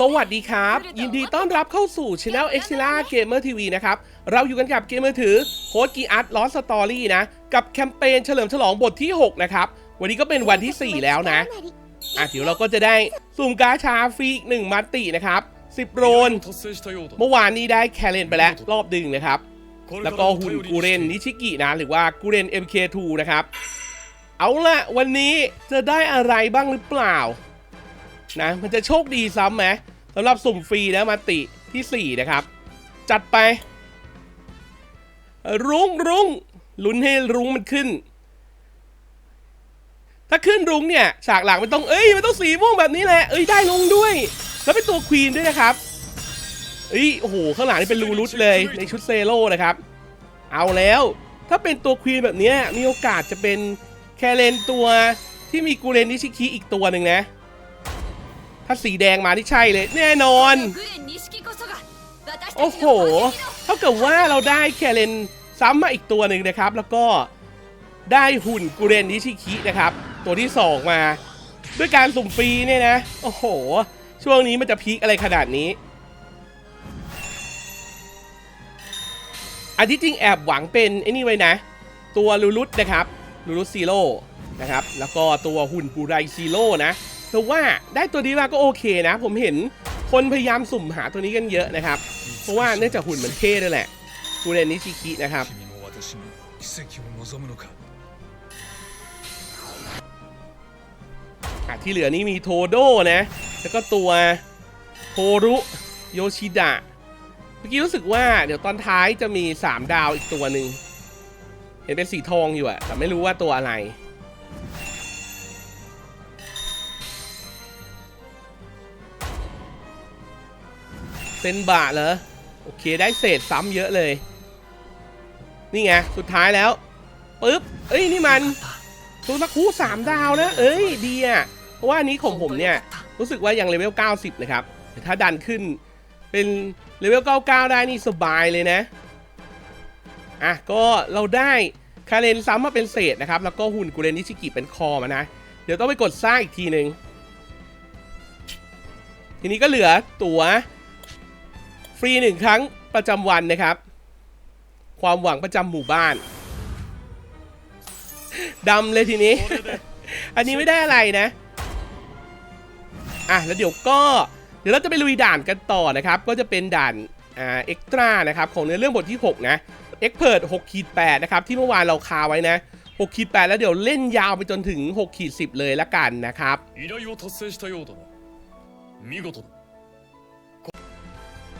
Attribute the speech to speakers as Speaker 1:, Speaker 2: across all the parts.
Speaker 1: สวัสดีครับ ยินดีต้อนรับเข้าสู่ช anel e x i l a Gamer TV นะครับ เราอยู่กันกับเกมมือถือโค้ดกีอาร์ตลอสสตอรี่นะ กับแคมเปญเฉลิมฉลองบทที่ 6 นะครับ วันนี้ก็เป็นวันที่ 4 แล้วนะอะเดี๋ยวเราก็จะได้สุ่มกาชาฟรีอีกหนึ่งมัตตินะครับ 10 โรน เมื่อวานนี้ได้แคลเลนไปแล้ว รอบดึงนะครับ แล้วก็หุ่นกูเรนนิชิกินะหรือว่ากูเรน MK2 นะครับ เอาละวันนี้จะได้อะไรบ้างหรือเปล่า นะ มันจะโชคดีซ้ำไหมสำหรับสุ่มฟรีนะมาติที่ 4 นะครับ จัดไป รุ้งรุ้งลุ้นให้รุ้งมันขึ้น ถ้าขึ้นรุ้งเนี่ย ฉากหลังมันต้องเอ้ยมันต้องสีม่วงแบบนี้แหละเอ้ยได้ลงด้วย แล้วเป็นตัวควีนด้วยนะครับเอ้ยโอ้โหข้างหลังนี่เป็นรูรุตเลยในชุดเซโร่นะครับ เอาแล้ว ถ้าเป็นตัวควีนแบบนี้มีโอกาสจะเป็นแคเรนตัวที่มีกูเรนนิชิคิอีกตัวหนึ่งนะ ถ้าสีแดงมาที่ใช่เลย แน่นอน โอ้โห เท่ากับว่าเราได้แคเรนซ้ำมาอีกตัวหนึ่งนะครับ แล้วก็ได้หุ่นกูเรนนิชิคินะครับ ตัวที่สองมา ด้วยการสุ่มฟรีเนี่ยนะ โอ้โห ช่วงนี้มันจะพีคอะไรขนาดนี้ อันที่จริงแอบหวังเป็นไอ้นี่ไว้นะ ตัวลูรุตนะครับลูรุตซีโร่นะครับ แล้วก็ตัวหุ่นปูไรซีโร่นะ อว่าได้ตัวนี้มาก็โอเคนะ ผมเห็นคนพยายามสุ่มหาตัวนี้กันเยอะนะครับ เพราะว่าเนื่องจากหุ่นมันเท่ด้วยแหละคูเรนนิชิคินะครับที่เหลือนี้มีโทโดนะ แล้วก็ตัวโฮรุโยชิดะเมื่อกี้รู้สึกว่าเดี๋ยวตอนท้ายจะมี 3 ดาวอีกตัวหนึ่งเห็นเป็นสีทองอยู่อะแต่ไม่รู้ว่าตัวอะไร ซนบะเหรอ โอเคได้เศษซ้ำเยอะเลย นี่ไง สุดท้ายแล้วปึ๊บ เอ้ย นี่มันซูซาคุสามดาวนะ เอ้ย ดีอะ เพราะว่านี้ของผมเนี่ย รู้สึกว่ายังเลเวล 90 นะครับ ถ้าดันขึ้นเป็นเลเวล 99 ได้นี่สบายเลยนะ อะ ก็เราได้คาเรนซ้ำมาเป็นเศษนะครับ แล้วก็หุ่นกุเรนนิชิกิเป็นคอมานะ เดี๋ยวต้องไปกดสร้างอีกทีหนึ่งทีนี้ก็เหลือตั๋ว ฟรีหนึ่งครั้งประจำวันนะครับ ความหวังประจำหมู่บ้านดำเลยทีนี้ อันนี้ไม่ได้อะไรนะ อะแล้วเดี๋ยวก็เดี๋ยวเราจะไปลุยด่านกันต่อนะครับ ก็จะเป็นด่านอ่าเอ็กตร้านะครับของเนื้อเรื่องบทที่ 6 นะเอ็กเพิร์ด6ขีด8นะครับ ที่เมื่อวานเราคาไว้นะ6ขีด8แล้วเดี๋ยวเล่นยาวไปจนถึง6ขีด10เลยละกันนะครับ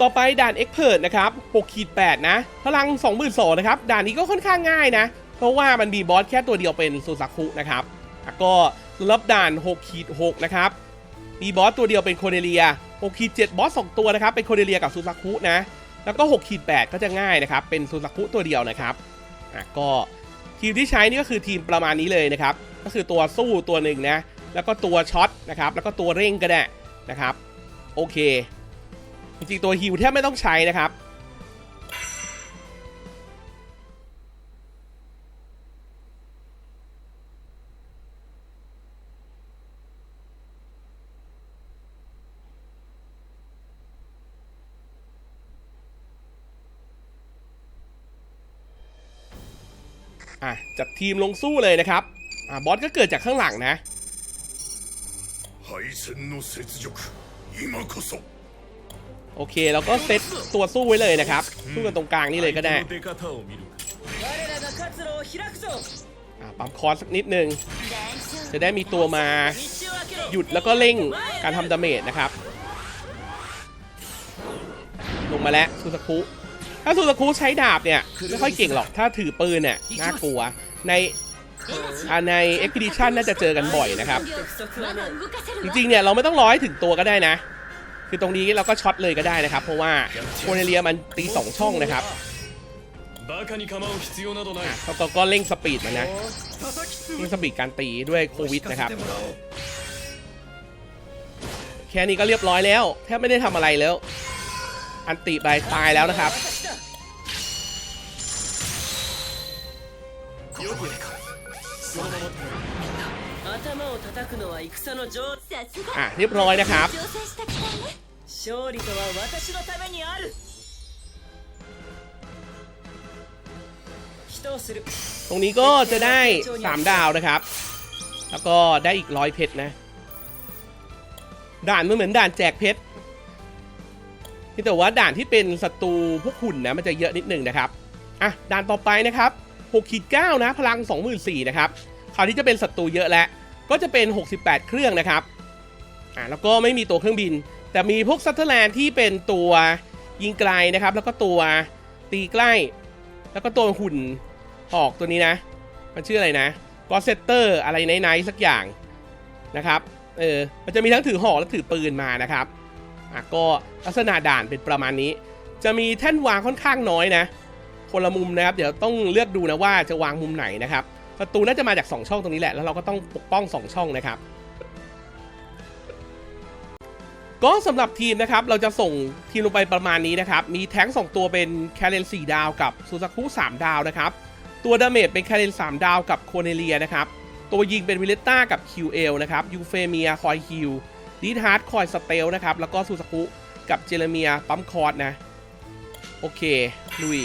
Speaker 1: ต่อไปด่าน e x p e r t นะครับ6ขีด8นะพลัง 22,000นะครับด่านนี้ก็ค่อนข้างง่ายนะ เพราะว่ามันมีบอสแค่ตัวเดียวเป็นซูซาคุนะครับแล้วก็สำหรับด่าน6ขีด6นะครับมีบอสตัวเดียวเป็นโคเนเลีย6ขีด7บอส2ตัวนะครับเป็นโคเนเลียกับซูซาคุนะแล้วก็6ขีด8ก็จะง่ายนะครับเป็นซูซาคุตัวเดียวนะครับอะก็ทีมที่ใช้นี่ก็คือทีมประมาณนี้เลยนะครับก็คือตัวสู้ตัวหนึ่งนะแล้วก็ตัวช็อตนะครับแล้วก็ตัวเร่งก็ได้นะครับโอเค จริงๆ ตัวฮิวแทบไม่ต้องใช้นะครับ อ่ะ จัดทีมลงสู้เลยนะครับ อ่ะ บอสก็เกิดจากข้างหลังนะ
Speaker 2: 敗戦の雪辱今こそ
Speaker 1: โอเคแล้วก็เซตตัวสู้ไว้เลยนะครับ สู้กันตรงกลางนี่เลยก็ได้ปั๊มคอสสักนิดนึง จะได้มีตัวมาหยุดแล้วก็เล่งการทำดาเมจนะครับ ลงมาแล้วสุซากุถ้าสุซากุใช้ดาบเนี่ย ไม่ค่อยเก่งหรอกถ้าถือปืนเนี่ยน่ากลัวในในเอ็กซ์ดิชันน่าจะเจอกันบ่อยนะครับ จริงๆเนี่ยเราไม่ต้องรอให้ถึงตัวก็ได้นะ คือตรงนี้เราก็ช็อตเลยก็ได้นะครับ เพราะว่าโคเนเลียมันตี 2 ช่องนะครับเขาก็ก็เร่งสปีดมันนะเร่งสปีดการตีด้วยโควิดนะครับ แค่นี้ก็เรียบร้อยแล้ว แทบไม่ได้ทำอะไรแล้ว อันตีไปตายแล้วนะครับ อะเรียบร้อยนะครับตรงนี้ก็จะได้ 3 ดาวนะครับ แล้วก็ได้อีกร้อยเพชรนะ ด่านมันเหมือนด่านแจกเพชรที่แต่ว่าด่านที่เป็นศัตรูพวกหุ่นนะมันจะเยอะนิดหนึ่งนะครับ อะด่านต่อไปนะครับ6ขีด9นะ พลัง 24,000นะครับ คราวนี้จะเป็นศัตรูเยอะแล้ว ก็จะเป็น 68 เครื่องนะครับอะแล้วก็ไม่มีตัวเครื่องบิน แต่มีพวกซัตเทอร์แลนด์ที่เป็นตัวยิงไกลนะครับ แล้วก็ตัวตีใกล้ แล้วก็ตัวหุ่นออกตัวนี้นะ มันชื่ออะไรนะกอเซตเตอร์อะไรไนท์ๆสักอย่างนะครับเออมันจะมีทั้งถือหอกและถือปืนมานะครับอะก็ลักษณะด่านเป็นประมาณนี้ จะมีแท่นวางค่อนข้างน้อยนะ คนละมุมนะครับ เดี๋ยวต้องเลือกดูนะว่าจะวางมุมไหนนะครับ ประตูน่าจะมาจาก 2 ช่องตรงนี้แหละ แล้วเราก็ต้องปกป้อง 2 ช่องนะครับ ก็สำหรับทีมนะครับ เราจะส่งทีมลงไปประมาณนี้นะครับ มีแท้ง2ตัวเป็นแคเรน4ดาวกับซูซากุ3ดาวนะครับ ตัวดาเมจเป็นแคเรน3ดาวกับโคเนเลียนะครับ ตัวยิงเป็นวิเลต้ากับคิวเอลนะครับ ยูเฟเมียคอยฮิลดีทาร์ดคอยสเตลนะครับ แล้วก็ซูซากุกับเจเรเมียปั๊มคอร์ดนะ โอเค ลุย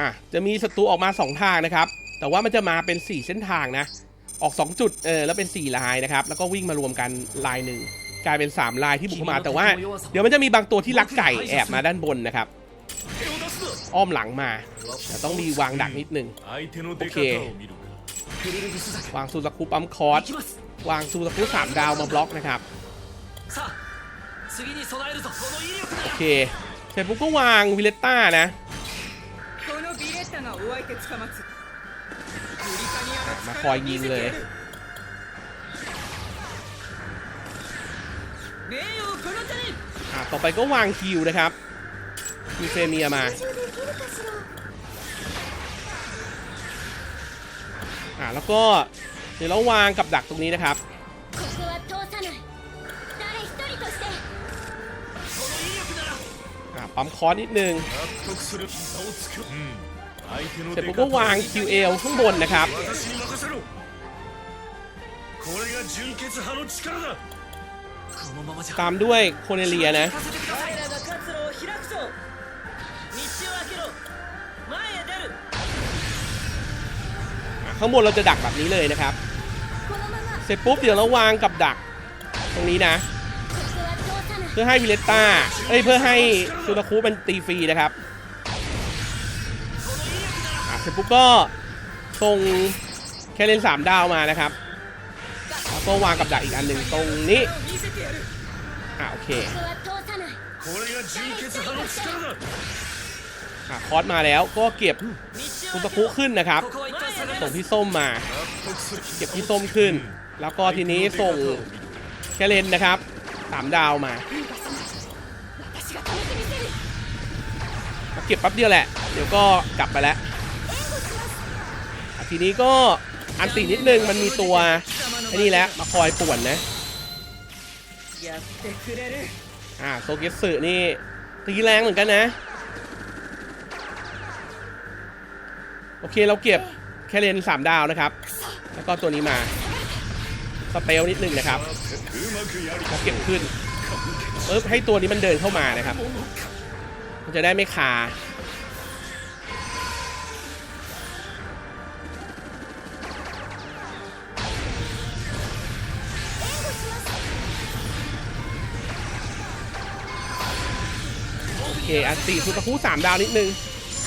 Speaker 1: อะจะมีศัตรูออกมา 2 ทางนะครับ แต่ว่ามันจะมาเป็น 4 เส้นทางนะ ออก 2 จุดเออแล้วเป็น 4 ลายนะครับ แล้วก็วิ่งมารวมกันลายหนึ่งกลายเป็น 3 ลายที่บุกมาแต่ว่า เดี๋ยวมันจะมีบางตัวที่ลักไก่แอบมาด้านบนนะครับ อ้อมหลังมาแต่ต้องมีวางดักนิดนึง
Speaker 3: โอเค
Speaker 1: วางซูซากูปัมคอร์สวางซูซากูสามดาวมาบล็อกนะครับโอเคเสร็จปุ๊บก็วางวิเลต้านะ มาคอยยิงเลยต่อไปก็วางคิวนะครับมีเฟเมียมาอ่แล้วก็เดี๋ยวเราวางกับดักตรงนี้นะครับอ่ปั๊มคอนิดนึง เสร็จปุ๊บก็วาง QA ข้างบนนะครับตามด้วยโคเนเลียนะข้างบนเราจะดักแบบนี้เลยนะครับ เสร็จปุ๊บเดี๋ยวเราวางกับดักตรงนี้นะ เพื่อให้วิเลต้าเอ้ยเพื่อให้ซูนาคูเป็นตีฟรีนะครับ เสร็จปุ๊บก็ส่งแค่เลนสามดาวมานะครับแล้วก็วางกับดักอีกอันหนึ่งตรงนี้อ่าโอเคอะคอสมาแล้วก็เก็บคุณ
Speaker 4: ตะ
Speaker 1: คุขึ้นนะครับ ส่งพี่ส้มมา เก็บพี่ส้มขึ้น แล้วก็ทีนี้ส่งแคเลนนะครับสามดาวมาเก็บปั๊บเดียวแหละ เดี๋ยวก็กลับไปแล้ว ทีนี้ก็อันตีนิดนึงมันมีตัวไอ้นี่แหละมาคอยป่วนนะอ่าโซเกสึนี่ตีแรงเหมือนกันนะ โอเคเราเก็บแค่เลนสามดาวนะครับ แล้วก็ตัวนี้มาสเปลนิดนึงนะครับเขาเก็บขึ้นปึ๊บให้ตัวนี้มันเดินเข้ามานะครับ มันจะได้ไม่คา คอันติสุตะคูสามดาวนิดนึง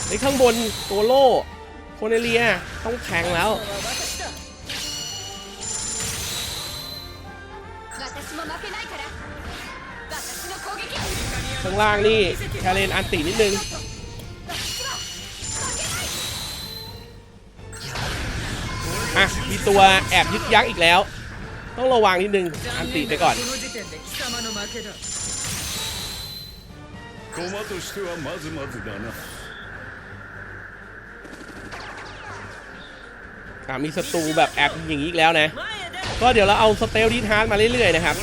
Speaker 1: ในข้างบนโตโลโคนเนเลียต้องแข็งแล้วข้างล่างนี่แคเลนอันตินิดนึงอะมีตัวแอบยึกยักอีกแล้ว ต้องระวังนิดนึง อันติไปก่อน
Speaker 2: 駒としてはまずまずだな
Speaker 1: อะมีศัตรูแบบแอบอย่างนี้อีกแล้วนะ ก็เดี๋ยวเราเอาสเตลดีทาร์ดมาเรื่อยๆนะครับ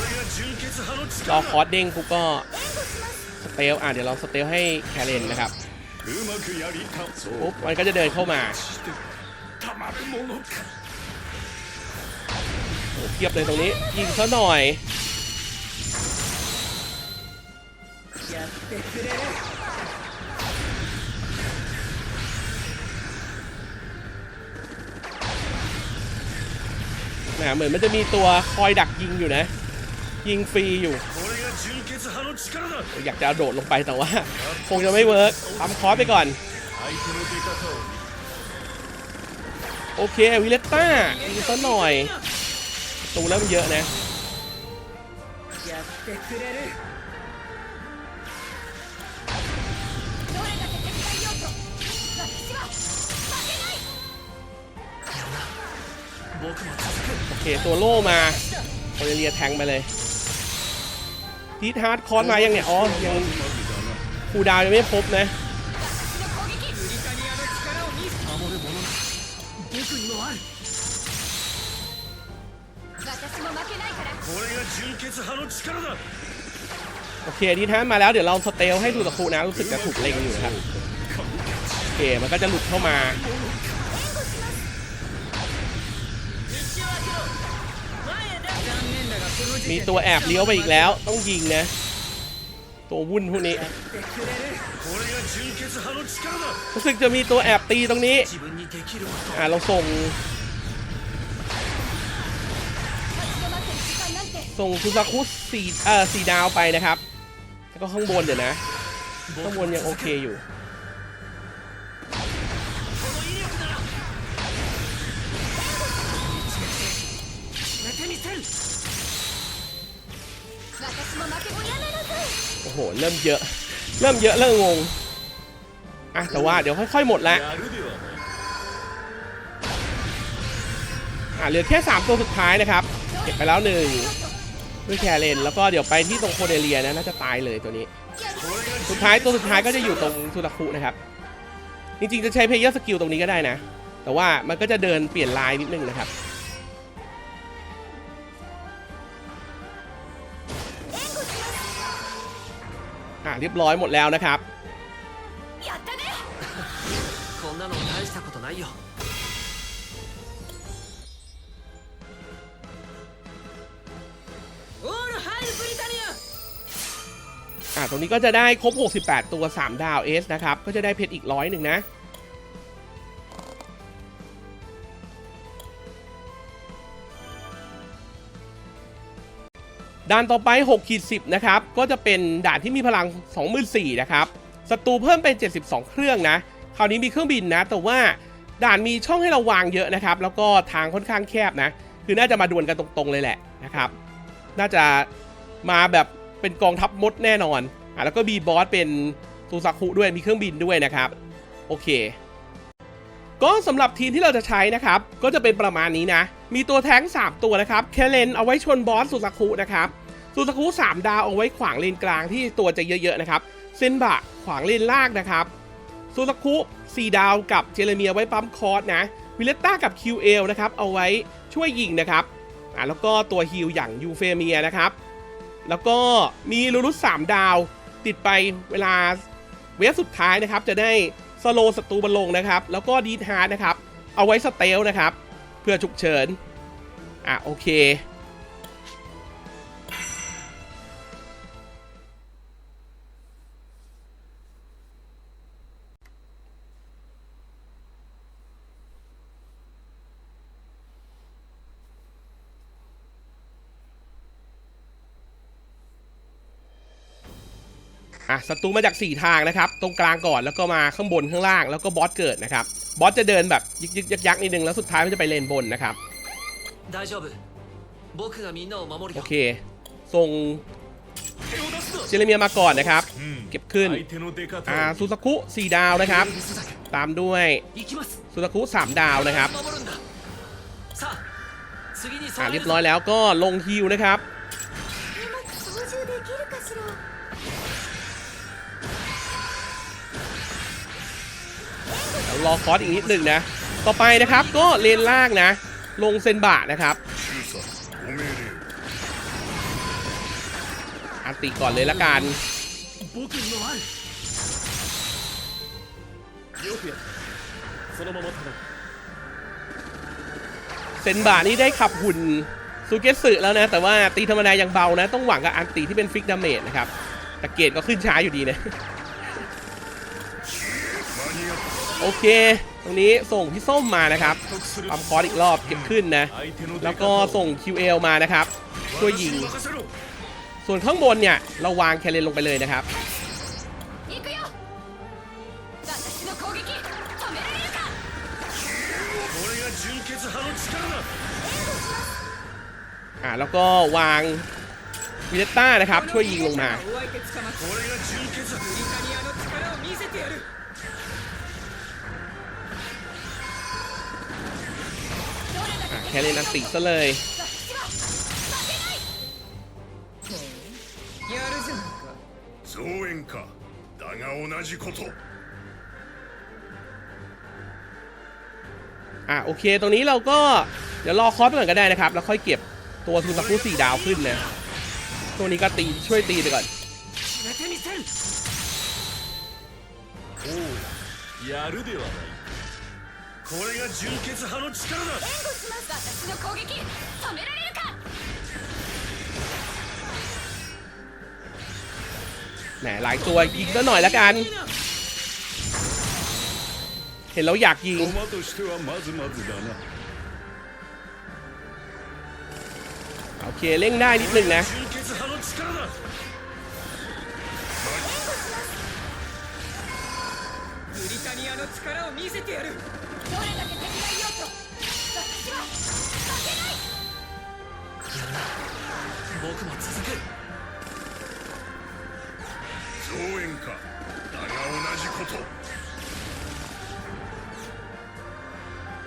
Speaker 1: รอคอร์ดเด้งกูก็สเตลอะเดี๋ยวเราสเตลให้แคเรนนะครับปุ๊บมันก็จะเดินเข้ามาเทียบเลยตรงนี้ยิงซะหน่อย
Speaker 4: ってくれる
Speaker 1: แหมเหมือนมันจะมีตัวคอยดักยิงอยู่นะ ยิงฟรีอยู่
Speaker 2: これが純血派の力だ
Speaker 1: อยากจะโดดลงไปแต่ว่า คงจะไม่เวิร์กทำคอร์สไปก่อน
Speaker 2: 相手の出方を
Speaker 1: โอเควิเลตต้ายิงซะหน่อยตูแล้วมันเยอะนะ โอเคตัวโล่มาโอเลียแทงไปเลยทีทฮาร์ดคอนมายังเนี่ยอ๋อยังคูดาวยังไม่พบนะโอเคทีท่าดมาแล้วเดี๋ยวเราสเตลให้ดูตะคูนะรู้สึกจะถูกเล็งอยู่นะครับโอเคมันก็จะหลุดเข้ามา มีตัวแอบเลี้ยวไปอีกแล้ว ต้องยิงนะ ตัววุ่นพวกนี้ รู้สึกจะมีตัวแอบตีตรงนี้ อ่าเราส่ง ส่งคุซาคุสี่เอ่อสี่ดาวไปนะครับ แล้วก็ข้างบนเดี๋ยวนะ ข้างบนยังโอเคอยู่ โอ้โห เริ่มเยอะ เริ่มเยอะเริ่มงง อะ แต่ว่าเดี๋ยวค่อยๆหมดละอะเหลือแค่ 3 ตัวสุดท้ายนะครับ เก็บไปแล้วหนึ่งด้วยแคเรนแล้วก็เดี๋ยวไปที่ตรงโคเดเลียนะน่าจะตายเลยตัวนี้ สุดท้ายตัวสุดท้ายก็จะอยู่ตรงสุตะคุนะครับ จริงๆจะใช้เพลเยอร์สกิลตรงนี้ก็ได้นะ แต่ว่ามันก็จะเดินเปลี่ยนลายนิดนึงนะครับ เรียบร้อยหมดแล้วนะครับอาตรงนี้ก็จะได้ครบ 68 ตัว 3 ดาวเอสนะครับ ก็จะได้เพชรอีกร้อยหนึ่งนะ ด่านต่อไป6ขีด10นะครับ ก็จะเป็นด่านที่มีพลัง 24,000นะครับศัตรูเพิ่มเป็น 72 เครื่องนะ คราวนี้มีเครื่องบินนะ แต่ว่าด่านมีช่องให้เราวางเยอะนะครับ แล้วก็ทางค่อนข้างแคบนะ คือน่าจะมาดวลกันตรงๆเลยแหละนะครับ น่าจะมาแบบเป็นกองทัพมดแน่นอนอะแล้วก็มีบอสเป็นซูซาคุด้วย มีเครื่องบินด้วยนะครับ โอเค ก็สำหรับทีมที่เราจะใช้นะครับ ก็จะเป็นประมาณนี้นะ มีตัวแท้ง 3 ตัวนะครับ แคเลนเอาไว้ชนบอสซูซาคุนะครับซูซาคุ3ดาวเอาไว้ขวางเลนกลางที่ตัวจะเยอะๆนะครับ เซนบะขวางเลนล่างนะครับซูซาคุ4ดาวกับเจเรเมียไว้ปั๊มคอร์สนะ วิเลตต้ากับ QL นะครับ เอาไว้ช่วยยิงนะครับ อะแล้วก็ตัวฮิลอย่างยูเฟเมียนะครับ แล้วก็มีลูรุส3ดาวติดไปเวลาเวฟสุดท้ายนะครับจะได้ สโลศัตรูบอลลงนะครับ แล้วก็ดีทาร์นะครับ เอาไว้สเตลนะครับ เพื่อฉุกเฉิน อะโอเคะศัตรูมาจาก 4 ทางนะครับ ตรงกลางก่อนแล้วก็มาข้างบนข้างล่างแล้วก็บอสเกิดนะครับ บอสจะเดินแบบยึกยึกยักยักนิดนึงแล้วสุดท้ายมันจะไปเลนบนนะครับ โอเค ส่งเจเรเมียมาก่อนนะครับ เก็บขึ้น อ่าซูซักุ4ดาวนะครับ ตามด้วยซูซักุ3ดาวนะครับ อ่าเรียบร้อยแล้วก็ลงฮิวนะครับ รอคอสอีกนิดหนึ่งนะ ต่อไปนะครับก็เลนล่างนะ ลงเซนบะนะครับอันติก่อนเลยละกันเซนบะนี่ได้ขับหุ่นซูเกสึแล้วนะ แต่ว่าตีธรรมดายังเบานะ ต้องหวังกับอันตีที่เป็นฟิกดาเมจนะครับแต่เกียก็ขึ้นช้าอยู่ดีนะ โอเค ตรงนี้ส่งพี่ส้มมานะครับปั๊มคอร์สอีกรอบเก็บขึ้นนะ แล้วก็ส่ง QL มานะครับช่วยยิง ส่วนข้างบนเนี่ยเราวางแคเรนลงไปเลยนะครับ อ่าแล้วก็วางวิเลต้านะครับ ช่วยยิงลงมา คเรนอันติซะเลย
Speaker 5: 私は負けない
Speaker 4: やるじゃないか
Speaker 2: 増援かだが同じこと
Speaker 1: อ่ะโอเค ตรงนี้เราก็เดี๋ยวรอคอร์สไปก่อนก็ได้นะครับ แล้วค่อยเก็บตัวทูตะคุสี่ดาวขึ้นนะตัวนี้ก็ตีช่วยตีไปก่อน
Speaker 3: 決めてみせんおうやるではない
Speaker 2: これが純血派の力だ
Speaker 5: 援護します 私の攻撃止められるか
Speaker 1: แหมหลายตัวยิงซะหน่อยละกัน เห็นแล้วอยากยิง
Speaker 2: 駒としてはまずまずだな
Speaker 1: โอเคเร่งได้นิดนึงนะ
Speaker 2: 純血派の力だ
Speaker 4: ブリタニアの力を見せてやる
Speaker 5: どれだけ敵がいようと 私は負けない
Speaker 3: やるな僕も続く
Speaker 2: 増援かだが同じこと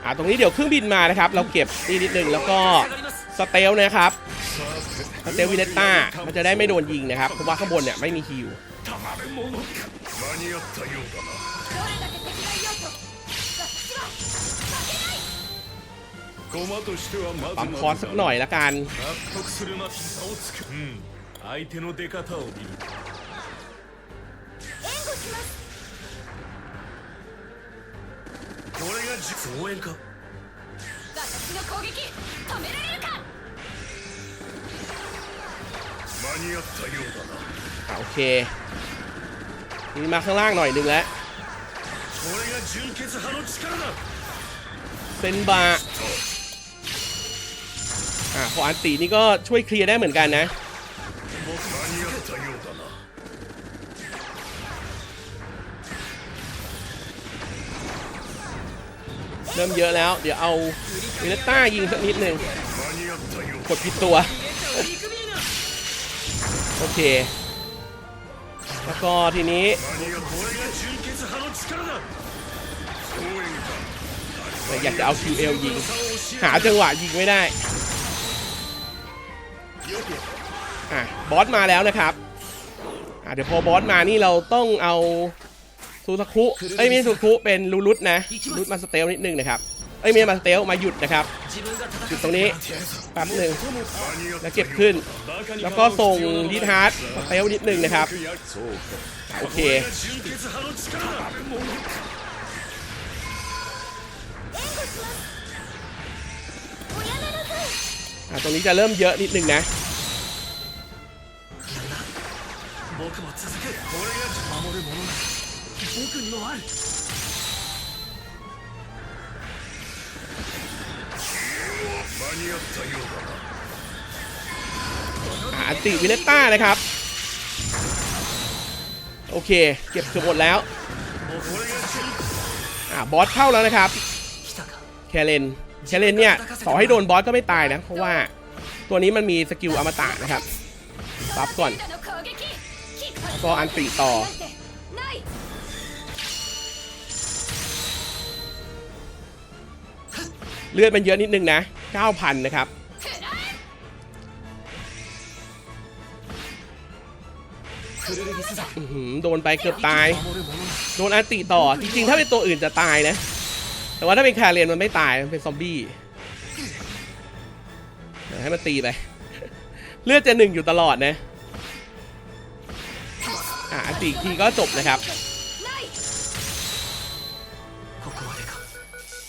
Speaker 1: อ่าตรงนี้เดี๋ยวเครื่องบินมานะครับ เราเก็บนี่นิดนึงแล้วก็สเตลนะครับสเตลวิเลตต้ามันจะได้ไม่โดนยิงนะครับ เพราะว่าข้างบนเนี่ยไม่มีฮิว ปั๊มคอร์สสักหน่อยละกัน
Speaker 2: 納得するな差をつくうん相手の出方を見る
Speaker 5: 援護します
Speaker 2: これがじ
Speaker 3: 増援か
Speaker 5: 私の攻撃止められるか
Speaker 2: 間に合ったようだな
Speaker 1: อ่าโอเคนี่มาข้างล่างหน่อยนึงแล้ว
Speaker 2: これが純血派の力だ
Speaker 1: เซนบา ่าพออันตีนี่ก็ช่วยเคลียร์ได้เหมือนกันนะเริ่มเยอะแล้ว เดี๋ยวเอาเวเลต้ายิงสักนิดหนึ่งกดผิดตัว โอเค แล้วก็ทีนี้อยากจะเอา QL ยิง หาจังหวะยิงไม่ได้ บอสมาแล้วนะครับเดี๋ยวพอบอสมานี่เราต้องเอาซูซาคุเอ้ยไม่ซูซาคุเป็นลูรุตนะลูรุตมาสเตลนิดนึงนะครับเอ้ยมีมาสเตลมาหยุดนะครับหยุดตรงนี้แป๊บหนึ่งแล้วเก็บขึ้น แล้วก็ส่งดีทาร์ดสเตลนิดนึงนะครับโอเคตรงนี้จะเริ่มเยอะนิดนึงนะ
Speaker 3: 僕も続くこれが守るものなら僕にもある
Speaker 2: 間に合ったようだな
Speaker 1: อ่ะอันติวิเลตต้านะครับ โอเค เก็บเกือบหมดแล้ว
Speaker 2: これが純
Speaker 1: อ่ะ บอสเข้าแล้วนะครับ
Speaker 3: 来たか
Speaker 1: แคเรนแคเรนเนี่ยต่อให้โดนบอสก็ไม่ตายนะ เพราะว่าตัวนี้มันมีสกิลอมตะนะครับรับ ก่อน ก็อันติต่อ เลือดมันเยอะนิดนึงนะ 9,000 นะครับ โดนไปเกือบตาย โดนอันติต่อ จริงๆ ถ้าเป็นตัวอื่นจะตายนะ แต่ว่าถ้าเป็นคาเรียนมันไม่ตาย มันเป็นซอมบี้ให้มันตีไป เลือดจะหนึ่งอยู่ตลอดนะอ่ะอันติอีกทีก็จบนะครับ
Speaker 5: ない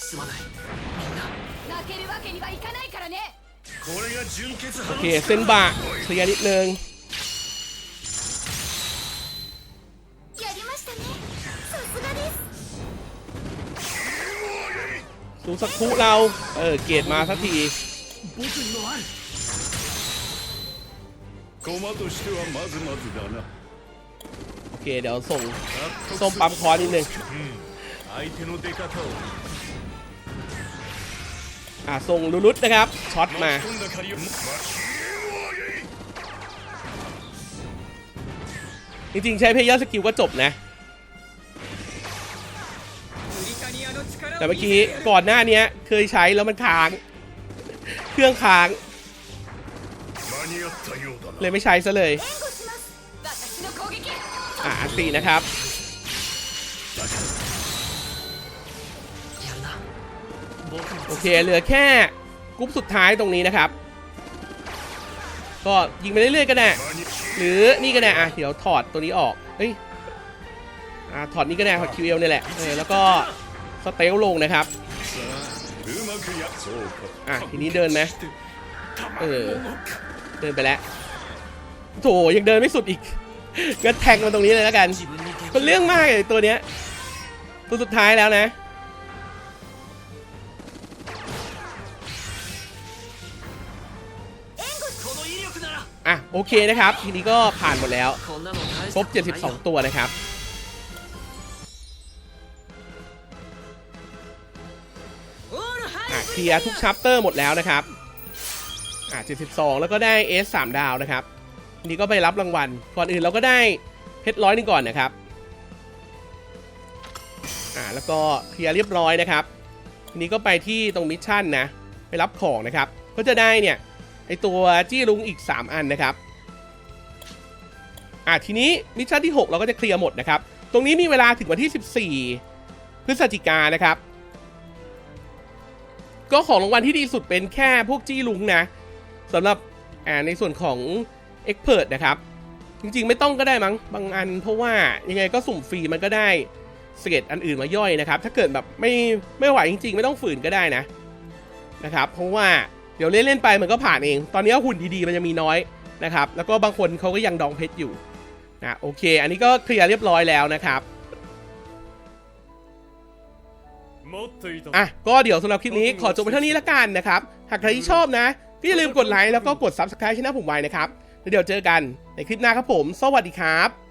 Speaker 3: すまないみんな
Speaker 5: 負けるわけにはいかないからね
Speaker 3: これが純潔
Speaker 1: โอ
Speaker 3: 派の
Speaker 1: เคเซนบะเคลียร์นิดนึง
Speaker 5: やりましたねさすがです
Speaker 1: สูสักคุเรา เออ เกรดมาสักที
Speaker 3: 僕にもある
Speaker 2: 駒としてはまずまずだな
Speaker 1: โอ อเคเดี๋ยวส่งส้มปั๊มคอนิดนึงอะส่งลุลุตนะครับช็อตมาจริงๆ ใช้เพย์ยอสกิลก็จบนะ แต่เมื่อกี้ก่อนหน้านี้เคยใช้แล้วมันค้าง เครื่องค้าง เล
Speaker 2: ย
Speaker 1: ไม่ใช้ซะเลยาสินะครับ โอเคเหลือแค่กรุ๊ปสุดท้ายตรงนี้นะครับ ก็ยิงไปเรื่อยๆก็ได้หรือนี่ก็ได้อะเดี๋ยวถอดตัวนี้ออกเฮ้ยอะถอดนี่ก็ได้ถอดคิวเอลนี่แหละเออแล้วก็สเตลลงนะครับอะทีนี้เดินไหมเออเดินไปแล้วโถยังเดินไม่สุดอีก ก็แท็กมาตรงนี้เลยแล้วกันมันเรื่องมากเลยตัวเนี้ยตัวสุดท้ายแล้วนะ อะโอเคนะครับ ทีนี้ก็ผ่านหมดแล้วครบ 72 ตัวนะครับเคลียร์ทุกชัปเตอร์หมดแล้วนะครับอะ72 แล้วก็ได้ S3 ดาวนะครับ นี้ก็ไปรับรางวัล ก่อนอื่นเราก็ได้เพชรร้อยนึงก่อนนะครับ อ่าแล้วก็เคลียร์เรียบร้อยนะครับทีนี้ก็ไปที่ตรงมิชชั่นนะ ไปรับของนะครับ ก็จะได้เนี่ยไอตัวจี้ลุงอีก 3 อันนะครับ อะทีนี้มิชชั่นที่ 6 เราก็จะเคลียร์หมดนะครับ ตรงนี้มีเวลาถึงวันที่ 14 พฤศจิกานนะครับ ก็ของรางวัลที่ดีสุดเป็นแค่พวกจี้ลุงนะสำหรับอ่าในส่วนของ e x p e r t นะครับ จริงๆไม่ต้องก็ได้มั้งบางอัน เพราะว่ายังไงก็สุ่มฟรีมันก็ได้เกตอันอื่นมาย่อยนะครับ ถ้าเกิดแบบไม่ไม่ไหวจริง ๆ ไม่ต้องฝืนก็ได้นะนะครับ เพราะว่าเดี๋ยวเล่นเล่นไปมันก็ผ่านเอง ตอนนี้หุ่นดีๆมันจะมีน้อยนะครับ แล้วก็บางคนเขาก็ยังดองเพชรอยู่นะโอเค อันนี้ก็เคลียร์เรียบร้อยแล้วนะครับอะก็เดี๋ยวสำหรับคลิปนี้ขอจบไปเท่านี้ละกันนะครับ หากใครที่ชอบนะก็อย่าลืมกดไลค์แล้วก็กด subscribe ช่องผมไว้นะครับ แล้วเดี๋ยวเจอกันในคลิปหน้าครับผม สวัสดีครับ